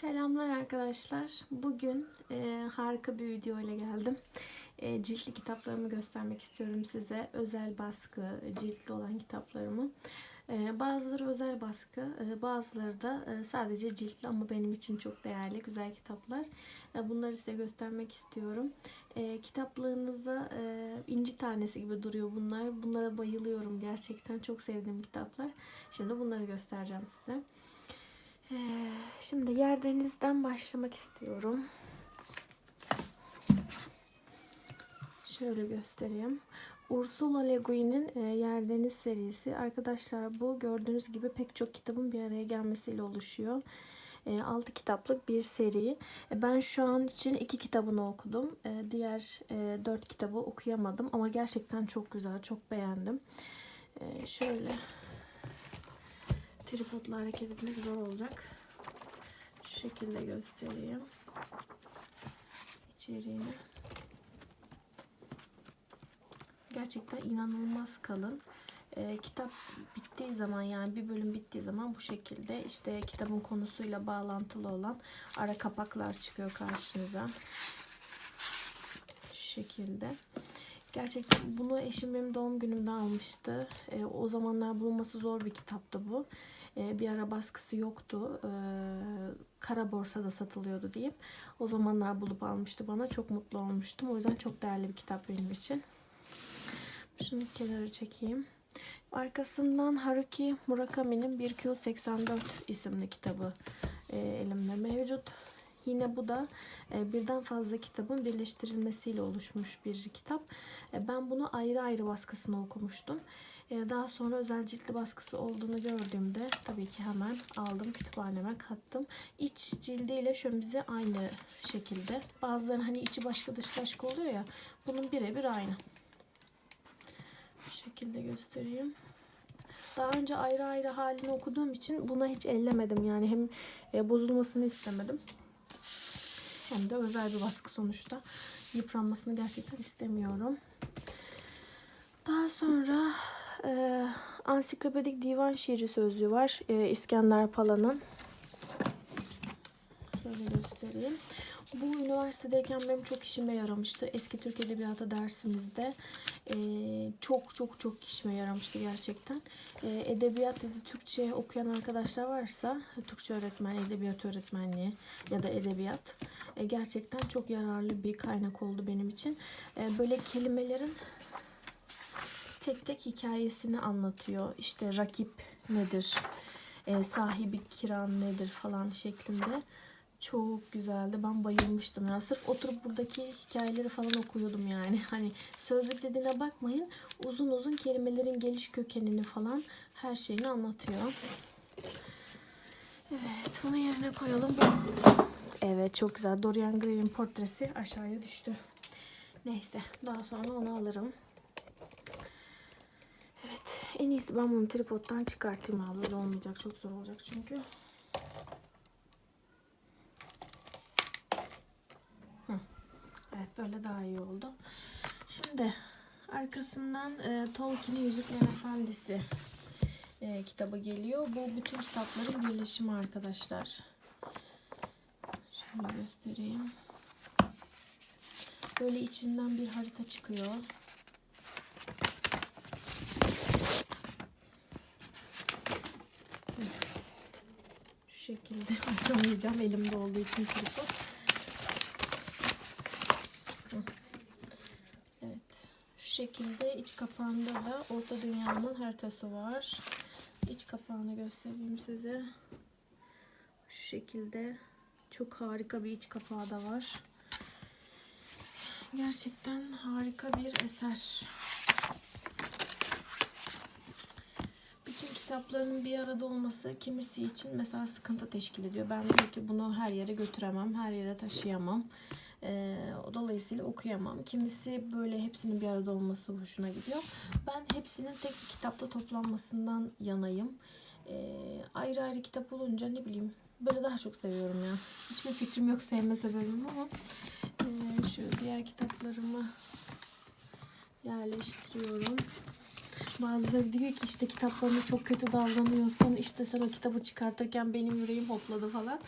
Selamlar arkadaşlar. Bugün e, harika bir video ile geldim. E, ciltli kitaplarımı göstermek istiyorum size. Özel baskı, ciltli olan kitaplarımı. E, bazıları özel baskı, e, bazıları da e, sadece ciltli ama benim için çok değerli, güzel kitaplar. E, bunları size göstermek istiyorum. E, kitaplığınızda e, inci tanesi gibi duruyor bunlar. Bunlara bayılıyorum gerçekten. Çok sevdiğim kitaplar. Şimdi bunları göstereceğim size. Ee, Şimdi yerdenizden başlamak istiyorum. Şöyle göstereyim. Ursula Le Guin'in e, Yerdeniz serisi. Arkadaşlar bu gördüğünüz gibi pek çok kitabın bir araya gelmesiyle oluşuyor. 6 kitaplık bir seri. Ben şu an için 2 kitabını okudum. Diğer 4 kitabı okuyamadım ama gerçekten çok güzel, çok beğendim. Şöyle tripodla hareket etmek zor olacak. Şu şekilde göstereyim. İçeriğini. Gerçekten inanılmaz kalın. Ee, kitap bittiği zaman yani bir bölüm bittiği zaman bu şekilde işte kitabın konusuyla bağlantılı olan ara kapaklar çıkıyor karşınıza. Şu şekilde. Gerçekten bunu eşim benim doğum günümde almıştı. Ee, o zamanlar bulunması zor bir kitaptı bu. Ee, bir ara baskısı yoktu. Ee, kara borsada satılıyordu diyeyim. O zamanlar bulup almıştı bana. Çok mutlu olmuştum. O yüzden çok değerli bir kitap benim için. Şunu kenara çekeyim. Arkasından Haruki Murakami'nin 1Q84 isimli kitabı e, elimde mevcut. Yine bu da e, birden fazla kitabın birleştirilmesiyle oluşmuş bir kitap. E, ben bunu ayrı ayrı baskısını okumuştum. E, daha sonra özel ciltli baskısı olduğunu gördüğümde tabii ki hemen aldım kütüphaneme kattım. İç cildiyle şömizi aynı şekilde. Bazılarının hani içi başka dış başka oluyor ya. Bunun birebir aynı. Şu şekilde göstereyim. Daha önce ayrı ayrı halini okuduğum için buna hiç ellemedim. Yani hem bozulmasını istemedim. Hem de özel bir baskı sonuçta. Yıpranmasını gerçekten istemiyorum. Daha sonra e, ansiklopedik divan şiiri sözlüğü var. E, İskender Pala'nın. Şöyle göstereyim. Bu üniversitedeyken benim çok işime yaramıştı. Eski Türk Edebiyatı dersimizde e, çok çok çok işime yaramıştı gerçekten. E, edebiyat ya da Türkçe okuyan arkadaşlar varsa Türkçe öğretmen, edebiyat öğretmenliği ya da edebiyat e, gerçekten çok yararlı bir kaynak oldu benim için. E, böyle kelimelerin tek tek hikayesini anlatıyor. İşte rakip nedir, e, sahibi kiram nedir falan şeklinde. Çok güzeldi. Ben bayılmıştım ya. Sırf oturup buradaki hikayeleri falan okuyordum yani. Hani sözlük dediğine bakmayın. Uzun uzun kelimelerin geliş kökenini falan her şeyini anlatıyor. Evet, bunu yerine koyalım. Evet, çok güzel. Dorian Gray'in portresi aşağıya düştü. Neyse, daha sonra onu alırım. Evet, en iyisi ben bunu tripoddan çıkartayım. Böyle olmayacak. Çok zor olacak çünkü. Evet böyle daha iyi oldu. Şimdi arkasından e, Tolkien'in Yüzüklerin Efendisi e, kitabı geliyor. Bu bütün kitapların birleşimi arkadaşlar. Şöyle göstereyim. Böyle içinden bir harita çıkıyor. Şu şekilde açamayacağım elimde olduğu için tripod. Evet. Şu şekilde iç kapağında da Orta Dünya'nın haritası var. İç kapağını göstereyim size. Şu şekilde çok harika bir iç kapağı da var. Gerçekten harika bir eser. Bütün kitapların bir arada olması kimisi için mesela sıkıntı teşkil ediyor. Ben diyor ki bunu her yere götüremem, her yere taşıyamam. Ee, dolayısıyla okuyamam. Kimisi böyle hepsinin bir arada olması hoşuna gidiyor. Ben hepsinin tek bir kitapta toplanmasından yanayım. Ee, ayrı ayrı kitap olunca ne bileyim böyle daha çok seviyorum ya. Hiçbir fikrim yok sevme sebebim ama ee, şu diğer kitaplarımı yerleştiriyorum. Bazıları diyor ki işte kitaplarına çok kötü davranıyorsun. İşte sen o kitabı çıkartırken benim yüreğim hopladı falan.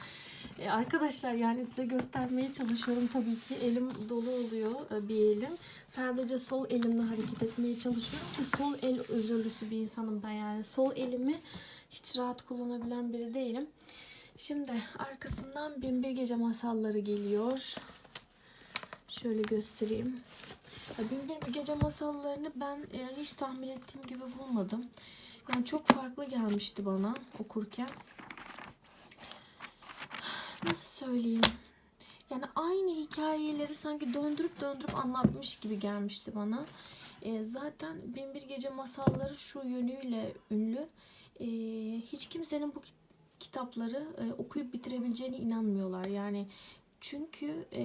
E, arkadaşlar yani size göstermeye çalışıyorum tabii ki. Elim dolu oluyor e, bir elim. Sadece sol elimle hareket etmeye çalışıyorum ki sol el özürlüsü bir insanım ben yani. Sol elimi hiç rahat kullanabilen biri değilim. Şimdi arkasından Binbir Gece Masalları geliyor. Şöyle göstereyim. Binbir Gece Masallarını ben e, hiç tahmin ettiğim gibi bulmadım. Yani çok farklı gelmişti bana okurken. Nasıl söyleyeyim? Yani aynı hikayeleri sanki döndürüp döndürüp anlatmış gibi gelmişti bana. E, zaten Binbir Gece Masalları şu yönüyle ünlü. E, hiç kimsenin bu kit- kitapları e, okuyup bitirebileceğine inanmıyorlar. Yani çünkü e,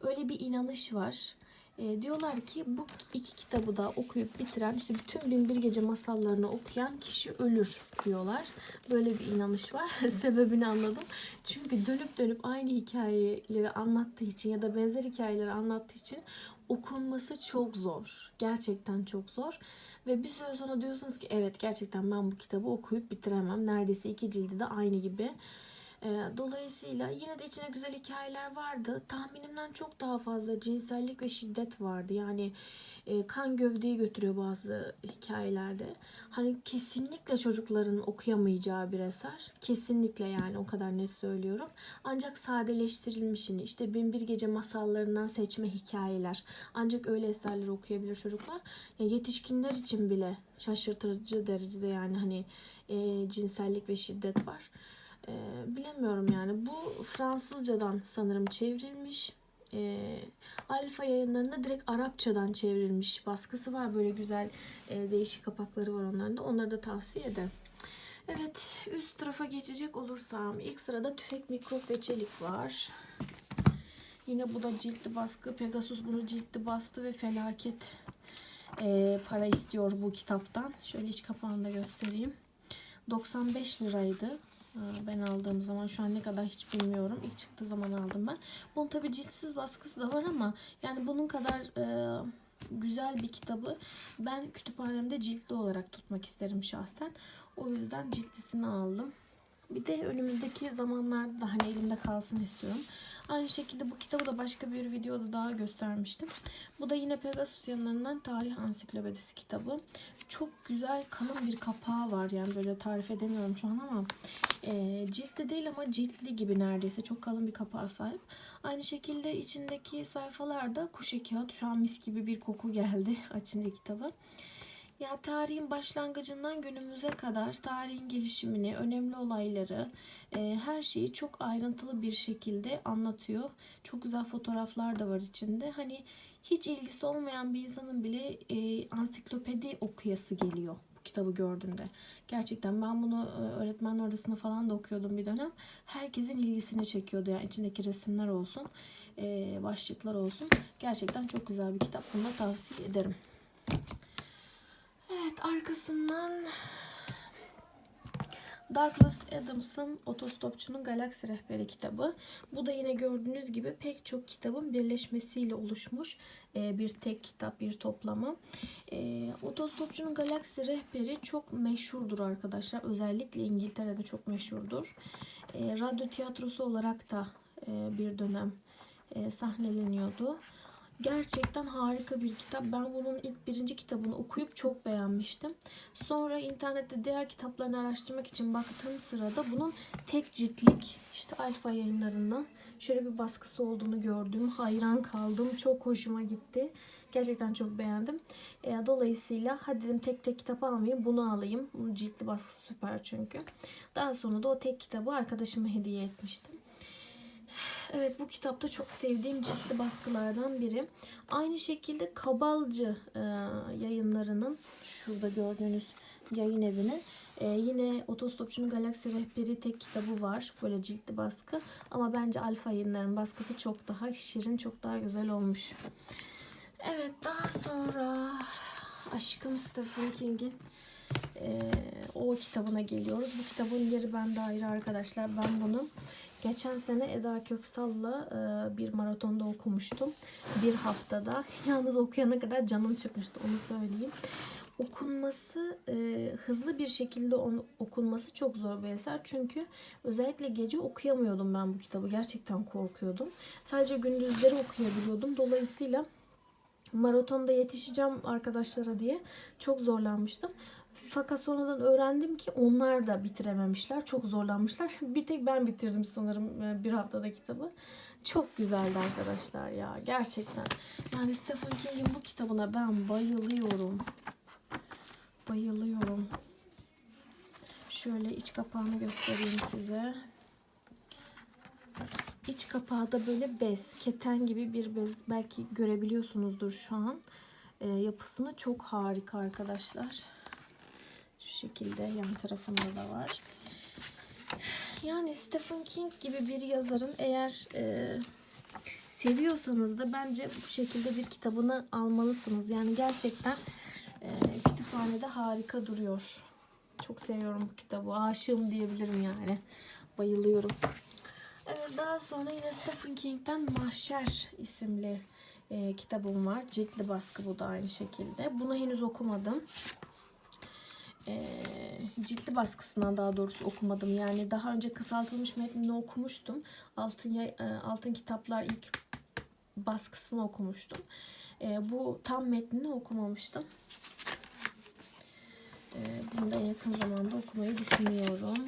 öyle bir inanış var. E, diyorlar ki bu iki kitabı da okuyup bitiren işte bütün Binbir Gece masallarını okuyan kişi ölür diyorlar. Böyle bir inanış var. Sebebini anladım. Çünkü dönüp dönüp aynı hikayeleri anlattığı için ya da benzer hikayeleri anlattığı için okunması çok zor. Gerçekten çok zor. Ve bir süre sonra diyorsunuz ki evet gerçekten ben bu kitabı okuyup bitiremem. Neredeyse iki cildi de aynı gibi. Ee, Dolayısıyla yine de içine güzel hikayeler vardı. Tahminimden çok daha fazla cinsellik ve şiddet vardı. Yani e, kan gövdeyi götürüyor bazı hikayelerde. Hani kesinlikle çocukların okuyamayacağı bir eser. Kesinlikle yani o kadar net söylüyorum. Ancak sadeleştirilmişini işte Binbir Gece masallarından seçme hikayeler. Ancak öyle eserleri okuyabilir çocuklar. Ya yetişkinler için bile şaşırtıcı derecede yani hani e, cinsellik ve şiddet var. E, bilemiyorum yani. Bu Fransızcadan sanırım çevrilmiş. E, Alfa yayınlarında direkt Arapçadan çevrilmiş baskısı var. Böyle güzel e, değişik kapakları var onların da. Onları da tavsiye ederim. Evet üst tarafa geçecek olursam ilk sırada tüfek mikrop ve çelik var. Yine bu da ciltli baskı. Pegasus bunu ciltli bastı ve felaket e, para istiyor bu kitaptan. Şöyle iç kapağını da göstereyim. 95 liraydı. Ben aldığım zaman şu an ne kadar hiç bilmiyorum. İlk çıktığı zaman aldım ben. Bunun tabi ciltsiz baskısı da var ama yani bunun kadar e, güzel bir kitabı ben kütüphanemde ciltli olarak tutmak isterim şahsen. O yüzden ciltlisini aldım. Bir de önümüzdeki zamanlarda da hani elimde kalsın istiyorum. Aynı şekilde bu kitabı da başka bir videoda daha göstermiştim. Bu da yine Pegasus yanlarından Tarih Ansiklopedisi kitabı. Çok güzel kalın bir kapağı var. Yani böyle tarif edemiyorum şu an ama e, ciltli değil ama ciltli gibi neredeyse. Çok kalın bir kapağa sahip. Aynı şekilde içindeki sayfalarda kuşe kağıt. Şu an mis gibi bir koku geldi açınca kitabı. Ya tarihin başlangıcından günümüze kadar tarihin gelişimini, önemli olayları, e, her şeyi çok ayrıntılı bir şekilde anlatıyor. Çok güzel fotoğraflar da var içinde. Hani hiç ilgisi olmayan bir insanın bile e, ansiklopedi okuyası geliyor bu kitabı gördüğünde. Gerçekten ben bunu e, öğretmen odasında falan da okuyordum bir dönem. Herkesin ilgisini çekiyordu. Yani içindeki resimler olsun, e, başlıklar olsun. Gerçekten çok güzel bir kitap. Bunu da tavsiye ederim. Arkasından Douglas Adams'ın Otostopçunun Galaksi Rehberi kitabı. Bu da yine gördüğünüz gibi pek çok kitabın birleşmesiyle oluşmuş e, bir tek kitap, bir toplamı. E, Otostopçunun Galaksi Rehberi çok meşhurdur arkadaşlar. Özellikle İngiltere'de çok meşhurdur. E, Radyo tiyatrosu olarak da bir dönem sahneleniyordu. Gerçekten harika bir kitap. Ben bunun ilk birinci kitabını okuyup çok beğenmiştim. Sonra internette diğer kitaplarını araştırmak için baktığım sırada bunun tek ciltlik işte Alfa yayınlarından şöyle bir baskısı olduğunu gördüm. Hayran kaldım. Çok hoşuma gitti. Gerçekten çok beğendim. Dolayısıyla hadi dedim tek tek kitap almayayım bunu alayım. Bunun ciltli baskısı süper çünkü. Daha sonra da o tek kitabı arkadaşıma hediye etmiştim. Evet bu kitapta çok sevdiğim ciltli baskılardan biri. Aynı şekilde Kabalcı e, yayınlarının şurada gördüğünüz yayın evinin e, yine Otostopçunun Galaksi Rehberi tek kitabı var. Böyle ciltli baskı. Ama bence Alfa yayınlarının baskısı çok daha şirin, çok daha güzel olmuş. Evet daha sonra aşkım Stephen King'in e, o kitabına geliyoruz. Bu kitabın yeri bende ayrı arkadaşlar. Ben bunu Geçen sene Eda Köksal'la e, bir maratonda okumuştum. Bir haftada. Yalnız okuyana kadar canım çıkmıştı onu söyleyeyim. okunması e, hızlı bir şekilde on- okunması çok zor bir eser. Çünkü özellikle gece okuyamıyordum ben bu kitabı. Gerçekten korkuyordum. Sadece gündüzleri okuyabiliyordum. Dolayısıyla maratonda yetişeceğim arkadaşlara diye çok zorlanmıştım. Fakat sonradan öğrendim ki onlar da bitirememişler. Çok zorlanmışlar. Bir tek ben bitirdim sanırım e, bir haftada kitabı. Çok güzeldi arkadaşlar ya. Gerçekten. Yani Stephen King'in bu kitabına ben bayılıyorum. Bayılıyorum. Şöyle iç kapağını göstereyim size. İç kapağı da böyle bez, keten gibi bir bez. Belki görebiliyorsunuzdur şu an. Ee, yapısını çok harika arkadaşlar. Şu şekilde yan tarafında da var. Yani Stephen King gibi bir yazarın eğer e, seviyorsanız da bence bu şekilde bir kitabını almalısınız. Yani gerçekten e, kütüphanede harika duruyor. Çok seviyorum bu kitabı. Aşığım diyebilirim yani. Bayılıyorum. Evet, daha sonra yine Stephen King'den Mahşer isimli e, kitabım var. Ciltli baskı bu da aynı şekilde. Bunu henüz okumadım. Ciltli baskısından daha doğrusu okumadım. Yani daha önce kısaltılmış metnini okumuştum. Altın, e, Altın Kitaplar ilk baskısını okumuştum. E, bu tam metnini okumamıştım. E, bunu da yakın zamanda okumayı düşünüyorum.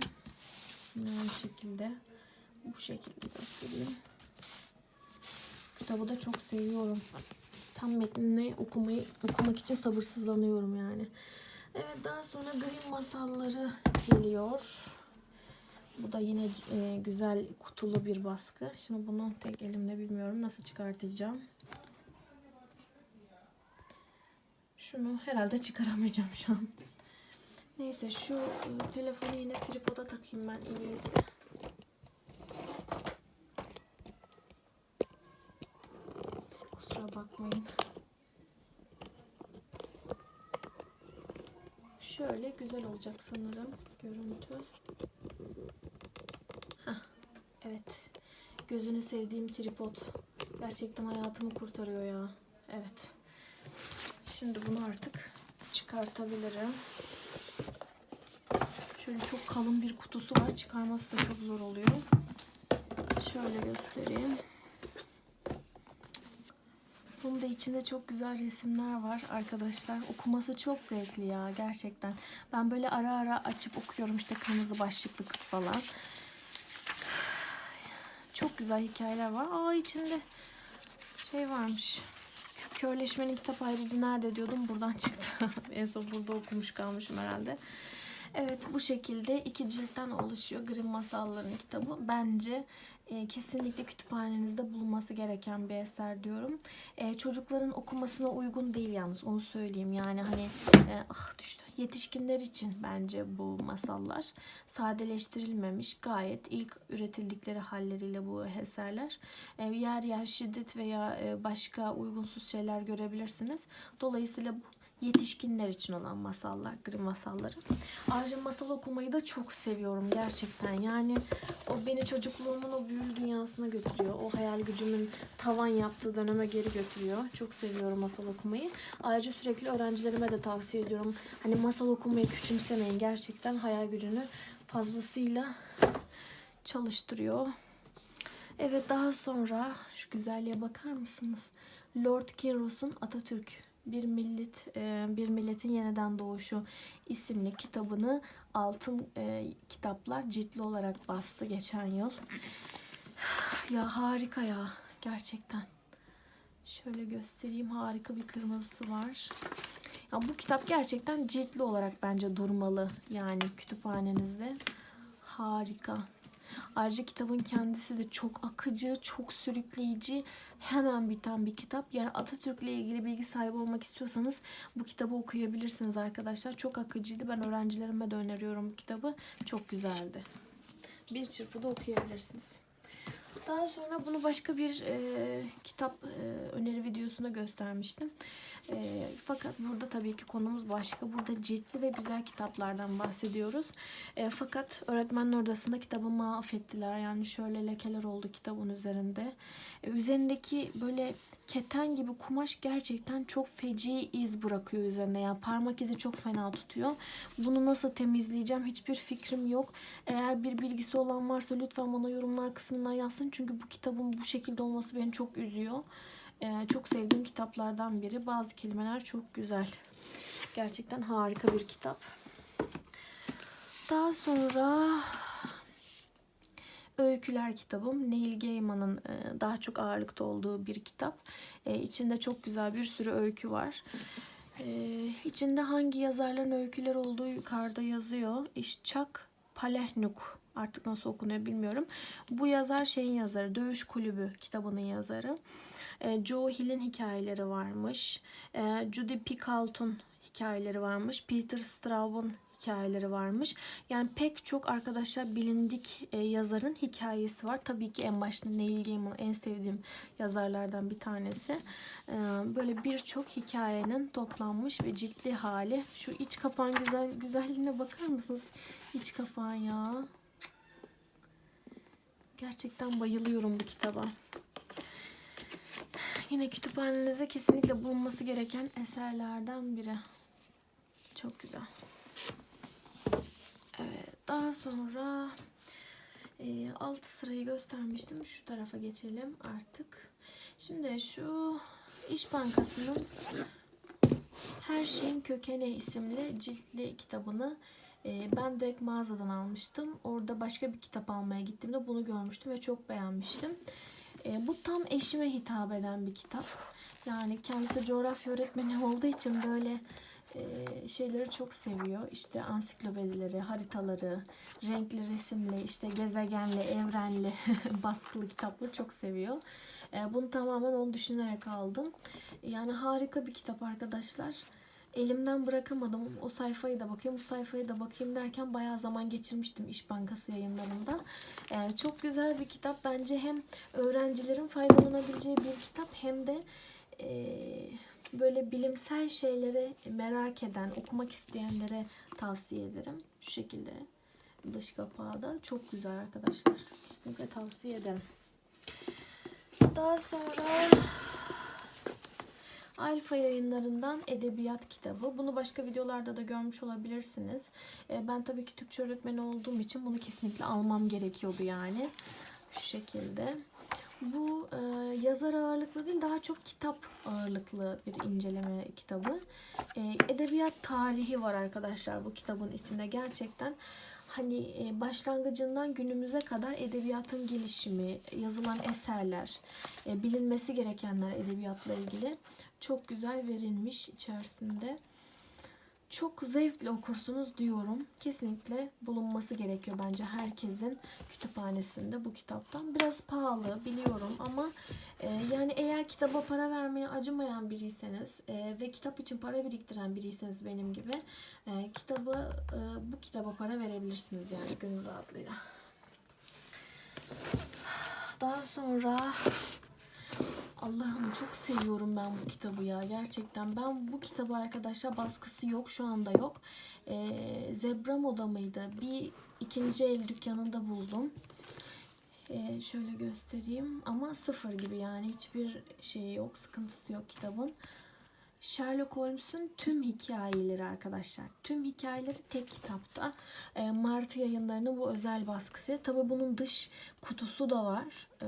Aynı şekilde bu şekilde göstereyim. Kitabı da çok seviyorum. Tam metnini okumayı okumak için sabırsızlanıyorum yani. Evet daha sonra Grimm masalları geliyor. Bu da yine e, güzel kutulu bir baskı. Şimdi bunu tek elimle bilmiyorum nasıl çıkartacağım. Şunu herhalde çıkaramayacağım şu an. Neyse şu e, telefonu yine tripoda takayım ben en iyisi. Kusura bakmayın. Şöyle güzel olacak sanırım görüntü. Hah, evet. Gözünü sevdiğim tripod. Gerçekten hayatımı kurtarıyor ya. Evet. Şimdi bunu artık çıkartabilirim. Şöyle çok kalın bir kutusu var. Çıkarması da çok zor oluyor. Şöyle göstereyim. Da içinde çok güzel resimler var arkadaşlar. Okuması çok zevkli ya gerçekten. Ben böyle ara ara açıp okuyorum işte kırmızı başlıklı kız falan. Çok güzel hikayeler var. Aa içinde şey varmış. Körleşmenin kitap ayrıcı nerede diyordum. Buradan çıktı. en son burada okumuş kalmışım herhalde. Evet bu şekilde iki ciltten oluşuyor Grimm Masalları'nın kitabı. Bence e, kesinlikle kütüphanenizde bulunması gereken bir eser diyorum. E, çocukların okumasına uygun değil yalnız onu söyleyeyim. Yani hani e, ah düştü. Yetişkinler için bence bu masallar sadeleştirilmemiş. Gayet ilk üretildikleri halleriyle bu eserler. E, yer yer şiddet veya e, başka uygunsuz şeyler görebilirsiniz. Dolayısıyla bu yetişkinler için olan masallar, Grimm masalları. Ayrıca masal okumayı da çok seviyorum gerçekten. Yani o beni çocukluğumun o büyülü dünyasına götürüyor. O hayal gücümün tavan yaptığı döneme geri götürüyor. Çok seviyorum masal okumayı. Ayrıca sürekli öğrencilerime de tavsiye ediyorum. Hani masal okumayı küçümsemeyin. Gerçekten hayal gücünü fazlasıyla çalıştırıyor. Evet daha sonra şu güzelliğe bakar mısınız? Lord Kinross'un Atatürk bir millet e, bir milletin yeniden doğuşu isimli kitabını altın e, kitaplar ciltli olarak bastı geçen yıl. Ya harika ya gerçekten. Şöyle göstereyim harika bir kırmızısı var. Ya bu kitap gerçekten ciltli olarak bence durmalı yani kütüphanenizde. Harika. Ayrıca kitabın kendisi de çok akıcı, çok sürükleyici, hemen biten bir kitap. Yani Atatürk'le ilgili bilgi sahibi olmak istiyorsanız bu kitabı okuyabilirsiniz arkadaşlar. Çok akıcıydı. Ben öğrencilerime de öneriyorum bu kitabı. Çok güzeldi. Bir çırpıda okuyabilirsiniz. Daha sonra bunu başka bir e, kitap e, öneri videosunda göstermiştim. E, fakat burada tabii ki konumuz başka. Burada ciltli ve güzel kitaplardan bahsediyoruz. E, fakat öğretmenler odasında kitabı mahvettiler. Yani şöyle lekeler oldu kitabın üzerinde. E, üzerindeki böyle keten gibi kumaş gerçekten çok feci iz bırakıyor üzerine. Yani parmak izi çok fena tutuyor. Bunu nasıl temizleyeceğim hiçbir fikrim yok. Eğer bir bilgisi olan varsa lütfen bana yorumlar kısmından yazsın. Çünkü bu kitabın bu şekilde olması beni çok üzüyor. Ee, çok sevdiğim kitaplardan biri. Bazı kelimeler çok güzel. Gerçekten harika bir kitap. Daha sonra Öyküler kitabım. Neil Gaiman'ın e, daha çok ağırlıkta olduğu bir kitap. E, İçinde çok güzel bir sürü öykü var. E, İçinde hangi yazarların öyküler olduğu yukarıda yazıyor. İşçak Palehnuk artık nasıl okunuyor bilmiyorum. Bu yazar şeyin yazarı, Dövüş Kulübü kitabının yazarı. E, Joe Hill'in hikayeleri varmış. Judy Picoult'un hikayeleri varmış. Peter Straub'un hikayeleri varmış. Yani pek çok arkadaşlar bilindik e, yazarın hikayesi var. Tabii ki en başta Neil Gaiman en sevdiğim yazarlardan bir tanesi. E, böyle birçok hikayenin toplanmış ve ciltli hali. Şu iç kapağın güzel güzelliğine bakar mısınız? İç kapağın ya. Gerçekten bayılıyorum bu kitaba. Yine kütüphanenizde kesinlikle bulunması gereken eserlerden biri. Çok güzel. Daha sonra e, alt sırayı göstermiştim. Şu tarafa geçelim artık. Şimdi şu İş Bankası'nın Her Şeyin Kökeni isimli ciltli kitabını e, ben direkt mağazadan almıştım. Orada başka bir kitap almaya gittiğimde bunu görmüştüm ve çok beğenmiştim. E, bu tam eşime hitap eden bir kitap. Yani kendisi coğrafya öğretmeni olduğu için böyle e, şeyleri çok seviyor. İşte ansiklopedileri, haritaları, renkli, resimli, işte gezegenli, evrenli, baskılı kitapları çok seviyor. E, bunu tamamen onu düşünerek aldım. Yani harika bir kitap arkadaşlar. Elimden bırakamadım. O sayfayı da bakayım, bu sayfayı da bakayım derken bayağı zaman geçirmiştim İş Bankası yayınlarında. Ee, çok güzel bir kitap. Bence hem öğrencilerin faydalanabileceği bir kitap hem de e, böyle bilimsel şeyleri merak eden, okumak isteyenlere tavsiye ederim. Şu şekilde dış kapağı da çok güzel arkadaşlar. Kesinlikle tavsiye ederim. Daha sonra Alfa yayınlarından Edebiyat kitabı. Bunu başka videolarda da görmüş olabilirsiniz. Ee, Ben tabii ki Türkçe öğretmeni olduğum için bunu kesinlikle almam gerekiyordu yani. Şu şekilde. Bu e, yazar ağırlıklı değil daha çok kitap ağırlıklı bir inceleme kitabı. E, edebiyat tarihi var arkadaşlar bu kitabın içinde gerçekten. Hani e, başlangıcından günümüze kadar edebiyatın gelişimi, yazılan eserler, e, bilinmesi gerekenler edebiyatla ilgili çok güzel verilmiş içerisinde. Çok zevkle okursunuz diyorum. Kesinlikle bulunması gerekiyor bence herkesin kütüphanesinde bu kitaptan. Biraz pahalı biliyorum ama e, yani eğer kitaba para vermeye acımayan biriyseniz e, ve kitap için para biriktiren biriyseniz benim gibi e, kitabı e, bu kitaba para verebilirsiniz yani gönül rahatlığıyla. Daha sonra Allah'ım çok seviyorum ben bu kitabı ya gerçekten. Ben bu kitabı arkadaşlar baskısı yok şu anda yok. Ee, Zebra Moda mıydı? Bir ikinci el dükkanında buldum. Ee, şöyle göstereyim ama sıfır gibi yani hiçbir şey yok sıkıntısı yok kitabın. Sherlock Holmes'un tüm hikayeleri arkadaşlar. Tüm hikayeleri tek kitapta. E, Mart yayınlarının bu özel baskısı. Tabi bunun dış kutusu da var e,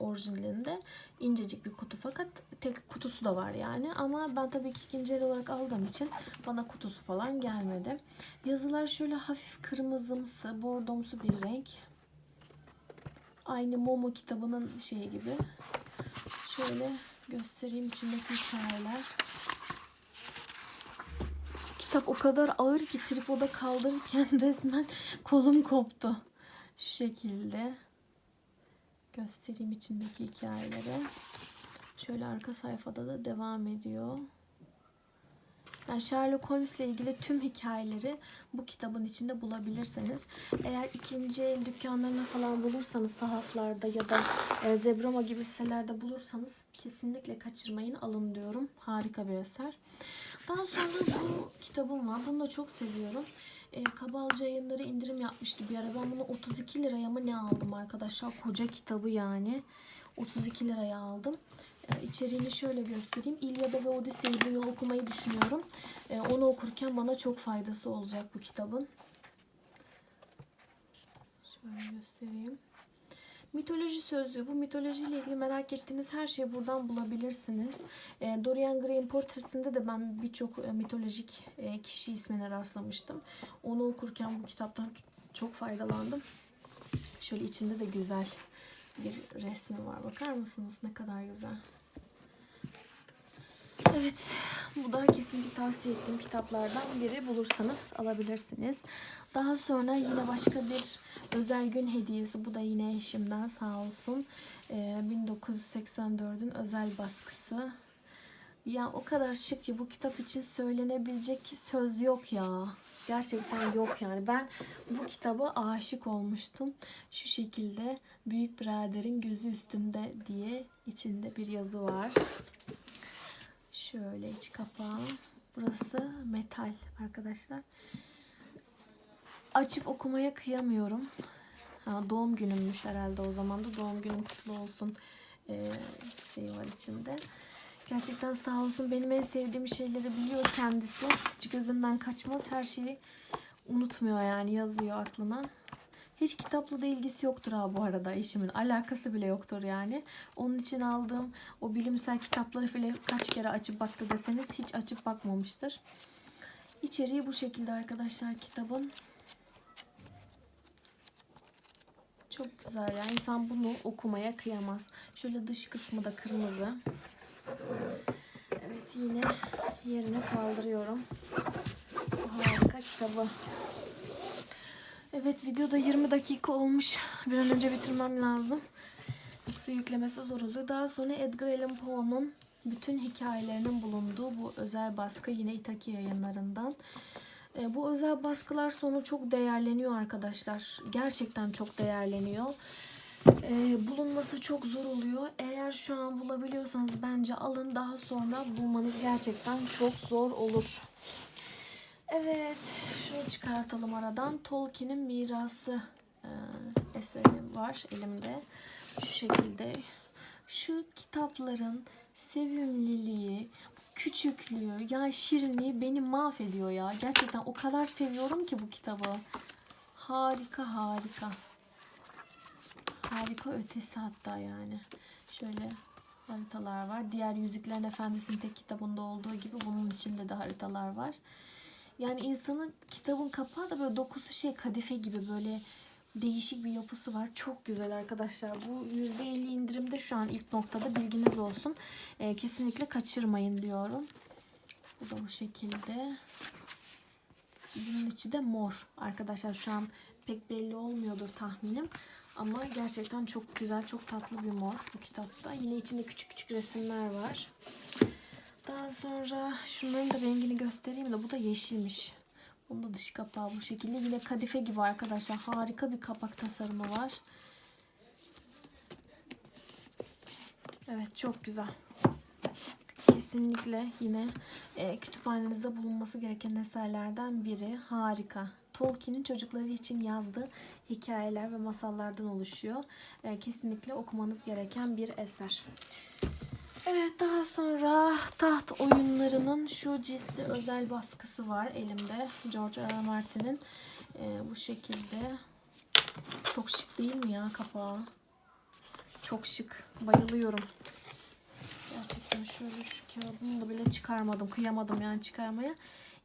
orijinalinde. İncecik bir kutu fakat tek kutusu da var yani. Ama ben tabii ki ikinci el olarak aldığım için bana kutusu falan gelmedi. Yazılar şöyle hafif kırmızımsı, bordomsu bir renk. Aynı Momo kitabının şeyi gibi. Şöyle göstereyim içindeki hikayeler kitap o kadar ağır ki tripoda kaldırırken resmen kolum koptu. Şu şekilde göstereyim içindeki hikayeleri. Şöyle arka sayfada da devam ediyor. Yani Sherlock Holmes ile ilgili tüm hikayeleri bu kitabın içinde bulabilirsiniz. Eğer ikinci el dükkanlarına falan bulursanız sahaflarda ya da e, Zebroma gibi sitelerde bulursanız kesinlikle kaçırmayın alın diyorum. Harika bir eser. Daha sonra bu kitabım var. Bunu da çok seviyorum. E, Kabalcı yayınları indirim yapmıştı bir ara. Ben bunu 32 liraya mı ne aldım arkadaşlar? Koca kitabı yani. 32 liraya aldım. E, içeriğini şöyle göstereyim. İlyada ve Odise'yi bu yıl okumayı düşünüyorum. E, onu okurken bana çok faydası olacak bu kitabın. Şöyle göstereyim. Mitoloji sözlüğü. Bu mitolojiyle ilgili merak ettiğiniz her şeyi buradan bulabilirsiniz. E, Dorian Gray'in portresinde de ben birçok e, mitolojik e, kişi ismine rastlamıştım. Onu okurken bu kitaptan çok faydalandım. Şöyle içinde de güzel bir resmi var. Bakar mısınız? Ne kadar güzel. Evet, bu da kesinlikle tavsiye ettiğim kitaplardan biri. Bulursanız alabilirsiniz. Daha sonra yine başka bir özel gün hediyesi. Bu da yine eşimden sağ olsun. Ee, 1984'ün özel baskısı. Ya o kadar şık ki bu kitap için söylenebilecek söz yok ya. Gerçekten yok yani. Ben bu kitaba aşık olmuştum. Şu şekilde Büyük Birader'in gözü üstünde diye içinde bir yazı var. Şöyle iç kapağı. Burası metal arkadaşlar. Açıp okumaya kıyamıyorum. Ha, doğum günümmüş herhalde o zaman da doğum günüm kutlu olsun ee, şey var içinde. Gerçekten sağ olsun benim en sevdiğim şeyleri biliyor kendisi. Hiç gözünden kaçmaz. Her şeyi unutmuyor yani yazıyor aklına. Hiç kitapla da ilgisi yoktur ha bu arada eşimin. Alakası bile yoktur yani. Onun için aldığım o bilimsel kitapları bile kaç kere açıp baktı deseniz hiç açıp bakmamıştır. İçeriği bu şekilde arkadaşlar kitabın. Çok güzel yani insan bunu okumaya kıyamaz. Şöyle dış kısmı da kırmızı. Evet yine yerine kaldırıyorum. Harika kitabı. Evet videoda 20 dakika olmuş. Bir an önce bitirmem lazım. Yoksa yüklemesi zor oluyor. Daha sonra Edgar Allan Poe'nun bütün hikayelerinin bulunduğu bu özel baskı yine Itaki yayınlarından. E, bu özel baskılar sonu çok değerleniyor arkadaşlar. Gerçekten çok değerleniyor. E, bulunması çok zor oluyor. Eğer şu an bulabiliyorsanız bence alın. Daha sonra bulmanız gerçekten çok zor olur. Evet, şunu çıkartalım aradan. Tolkien'in mirası e, eseri var elimde. Şu şekilde. Şu kitapların sevimliliği, küçüklüğü, ya şirinliği beni mahvediyor ya. Gerçekten o kadar seviyorum ki bu kitabı. Harika harika. Harika ötesi hatta yani. Şöyle haritalar var. Diğer Yüzüklerin Efendisi'nin tek kitabında olduğu gibi bunun içinde de haritalar var. Yani insanın kitabın kapağı da böyle dokusu şey kadife gibi böyle değişik bir yapısı var. Çok güzel arkadaşlar. Bu %50 indirimde şu an ilk noktada bilginiz olsun. Ee, kesinlikle kaçırmayın diyorum. Bu da bu şekilde. Bunun içi de mor. Arkadaşlar şu an pek belli olmuyordur tahminim. Ama gerçekten çok güzel, çok tatlı bir mor bu kitapta. Yine içinde küçük küçük resimler var. Daha sonra şunların da rengini göstereyim de bu da yeşilmiş. Bunun da dış kapağı bu şekilde. Yine kadife gibi arkadaşlar. Harika bir kapak tasarımı var. Evet çok güzel. Kesinlikle yine e, kütüphanenizde bulunması gereken eserlerden biri. Harika. Tolkien'in çocukları için yazdığı hikayeler ve masallardan oluşuyor. E, kesinlikle okumanız gereken bir eser. Evet daha sonra taht oyunlarının şu ciltli özel baskısı var elimde. George R. R. Martin'in ee, bu şekilde. Çok şık değil mi ya kapağı? Çok şık. Bayılıyorum. Gerçekten şöyle şu kağıdını da bile çıkarmadım. Kıyamadım yani çıkarmaya.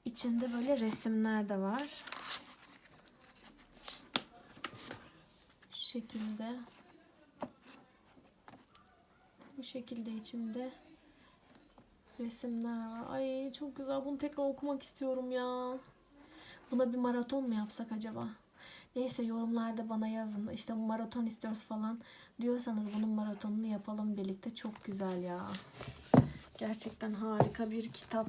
İçinde böyle resimler de var. Şu şekilde. Bu şekilde içinde resimler var. Ay çok güzel. Bunu tekrar okumak istiyorum ya. Buna bir maraton mu yapsak acaba? Neyse yorumlarda bana yazın. İşte maraton istiyoruz falan diyorsanız bunun maratonunu yapalım birlikte. Çok güzel ya. Gerçekten harika bir kitap.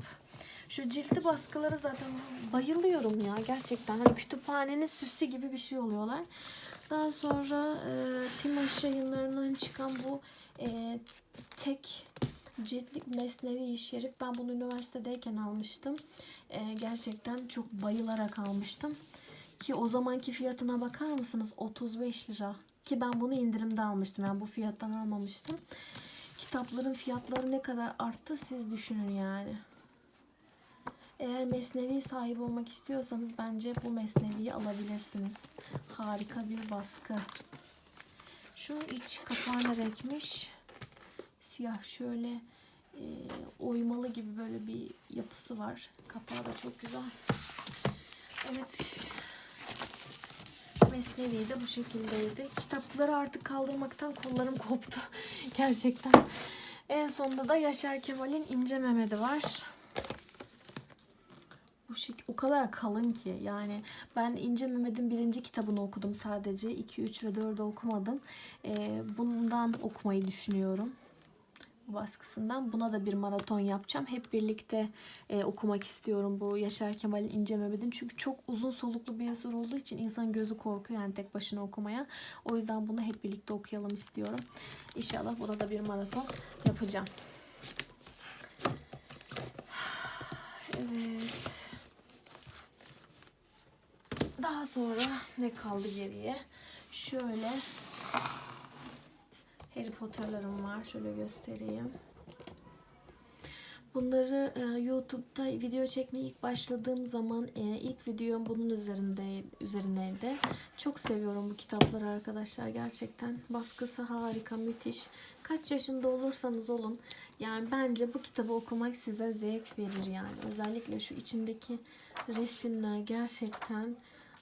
Şu ciltli baskıları zaten bayılıyorum ya gerçekten. Hani kütüphanenin süsü gibi bir şey oluyorlar. Daha sonra e, Timaş yayınlarından çıkan bu e, tek ciltlik mesnevi şerif. Ben bunu üniversitedeyken almıştım. E, gerçekten çok bayılarak almıştım. Ki o zamanki fiyatına bakar mısınız? 35 lira. Ki ben bunu indirimde almıştım. Yani bu fiyattan almamıştım. Kitapların fiyatları ne kadar arttı siz düşünün yani. Eğer mesnevi sahibi olmak istiyorsanız bence bu mesneviyi alabilirsiniz. Harika bir baskı. Şu iç kapağı ne renkmiş? Siyah şöyle e, oymalı gibi böyle bir yapısı var. Kapağı da çok güzel. Evet. Mesnevi de bu şekildeydi. Kitapları artık kaldırmaktan kollarım koptu. Gerçekten. En sonunda da Yaşar Kemal'in İnce Mehmet'i var. Bu şek- o kadar kalın ki yani ben İnce Mehmet'in birinci kitabını okudum sadece 2, 3 ve 4'ü okumadım. Ee, bundan okumayı düşünüyorum bu baskısından. Buna da bir maraton yapacağım. Hep birlikte e, okumak istiyorum bu Yaşar Kemal'in İnce Mehmet'in. Çünkü çok uzun soluklu bir eser olduğu için insanın gözü korkuyor yani tek başına okumaya. O yüzden bunu hep birlikte okuyalım istiyorum. İnşallah buna da bir maraton yapacağım. Evet. Daha sonra ne kaldı geriye? Şöyle Harry Potter'larım var. Şöyle göstereyim. Bunları e, YouTube'da video çekmeye ilk başladığım zaman e, ilk videom bunun üzerinde üzerineydi. Çok seviyorum bu kitapları arkadaşlar gerçekten. Baskısı harika, müthiş. Kaç yaşında olursanız olun yani bence bu kitabı okumak size zevk verir yani. Özellikle şu içindeki resimler gerçekten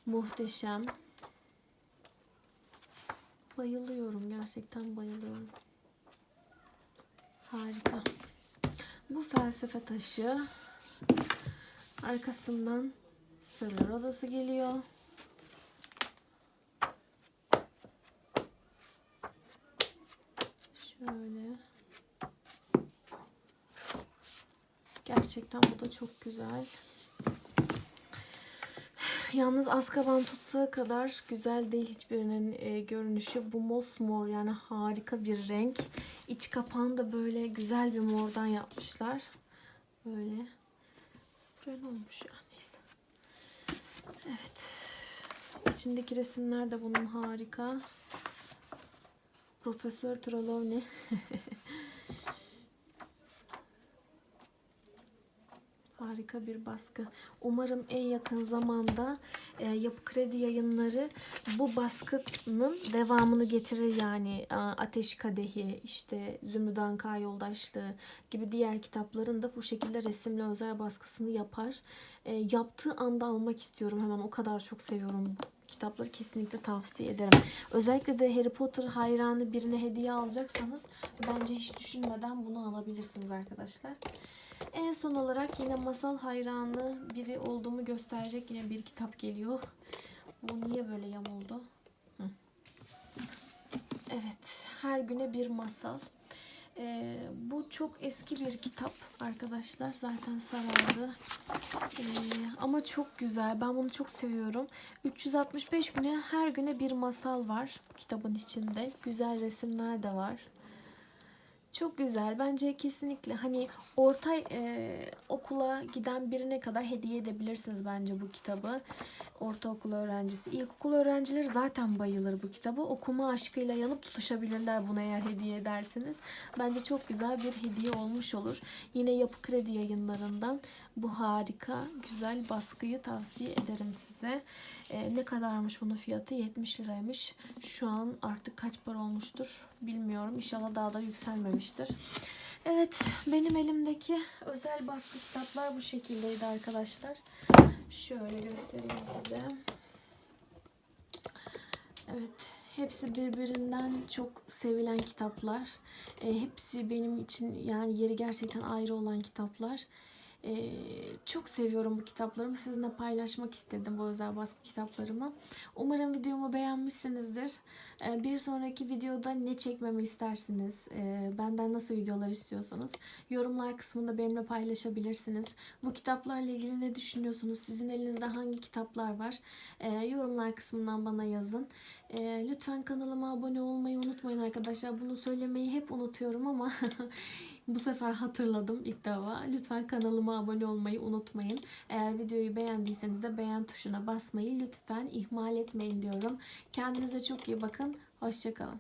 muhteşem. Bayılıyorum gerçekten bayılıyorum. Harika. Bu felsefe taşı. Arkasından Sırlar Odası geliyor. Şöyle. Gerçekten bu da çok güzel. Yalnız Azkaban tutsağı kadar güzel değil hiçbirinin e, görünüşü. Bu mosmor yani harika bir renk. İç kapağını da böyle güzel bir mordan yapmışlar. Böyle. Böyle olmuş ya neyse. Evet. İçindeki resimler de bunun harika. Profesör Trelawney. Harika bir baskı. Umarım en yakın zamanda e, Yapı Kredi yayınları bu baskının devamını getirir. Yani Ateş Kadehi, işte Zümrüt Anka Yoldaşlığı gibi diğer kitapların da bu şekilde resimli özel baskısını yapar. E, yaptığı anda almak istiyorum. Hemen o kadar çok seviyorum kitapları kesinlikle tavsiye ederim. Özellikle de Harry Potter hayranı birine hediye alacaksanız bence hiç düşünmeden bunu alabilirsiniz arkadaşlar. En son olarak yine masal hayranı biri olduğumu gösterecek yine bir kitap geliyor. Bu niye böyle yamuldu? Hı. Evet, her güne bir masal. Ee, bu çok eski bir kitap arkadaşlar. Zaten sarardı. Ee, ama çok güzel. Ben bunu çok seviyorum. 365 güne her güne bir masal var kitabın içinde. Güzel resimler de var. Çok güzel. Bence kesinlikle hani orta e, okula giden birine kadar hediye edebilirsiniz bence bu kitabı. Ortaokul öğrencisi, ilkokul öğrencileri zaten bayılır bu kitabı. Okuma aşkıyla yanıp tutuşabilirler buna eğer hediye edersiniz. Bence çok güzel bir hediye olmuş olur. Yine Yapı Kredi yayınlarından bu harika, güzel baskıyı tavsiye ederim size. E, ne kadarmış bunun fiyatı? 70 liraymış. Şu an artık kaç para olmuştur bilmiyorum. İnşallah daha da yükselmemiştir. Evet benim elimdeki özel baskı kitaplar bu şekildeydi arkadaşlar. Şöyle göstereyim size. Evet hepsi birbirinden çok sevilen kitaplar. E, hepsi benim için yani yeri gerçekten ayrı olan kitaplar. Ee, çok seviyorum bu kitaplarımı. Sizinle paylaşmak istedim bu özel baskı kitaplarımı. Umarım videomu beğenmişsinizdir. Ee, bir sonraki videoda ne çekmemi istersiniz? Ee, benden nasıl videolar istiyorsanız yorumlar kısmında benimle paylaşabilirsiniz. Bu kitaplarla ilgili ne düşünüyorsunuz? Sizin elinizde hangi kitaplar var? Ee, yorumlar kısmından bana yazın. Ee, lütfen kanalıma abone olmayı unutmayın arkadaşlar. Bunu söylemeyi hep unutuyorum ama bu sefer hatırladım ilk defa. Lütfen kanalıma abone olmayı unutmayın. Eğer videoyu beğendiyseniz de beğen tuşuna basmayı lütfen ihmal etmeyin diyorum. Kendinize çok iyi bakın. Hoşçakalın.